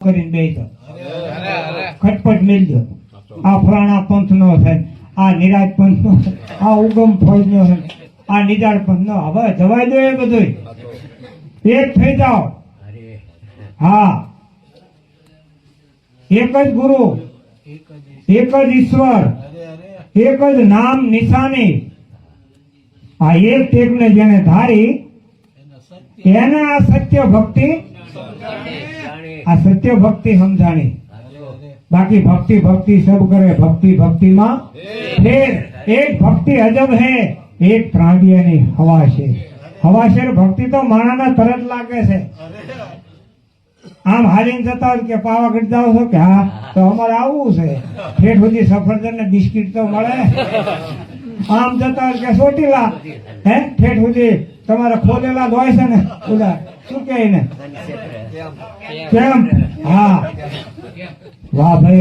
કરીને બેસતો ખટપટ મેલજો આ ફલાણા પંથ નો છે. આ નિરાજ પંથ નો આ ઉગમ ફોજ નો છે. આ નિદાળ પંથ નો. હવે જવાય દો એ બધું એક થઈ જાઓ. હા. એક જ ગુરુ. એક જ ઈશ્વર. એક જ નામ નિશાની. આ એક ટેકને જેને ધારી એને આ સત્ય ભક્તિ આ સત્ય ભક્તિ સમજાણી. બાકી ભક્તિ ભક્તિ સબ કરે, ભક્તિ ભક્તિમાં ફેર. એક ભક્તિ અજબ હે, એક પ્રાણીની હવા છે. હવા છે ભક્તિ તો માણાના તરત લાગે છે. આમ હારીને જતા કે પાવાગઢ જાઓ છો કે હા, તો અમારે આવવું છે. ઠેઠ સુધી સફરજન ને બિસ્કિટ તો મળે. આમ જતા કે સોટીલા, હે? ઠેઠ સુધી તમારે ખોલેલા જ હોય છે ને ઓલા શું કે એને? કેમ? હા. વાહ ભાઈ.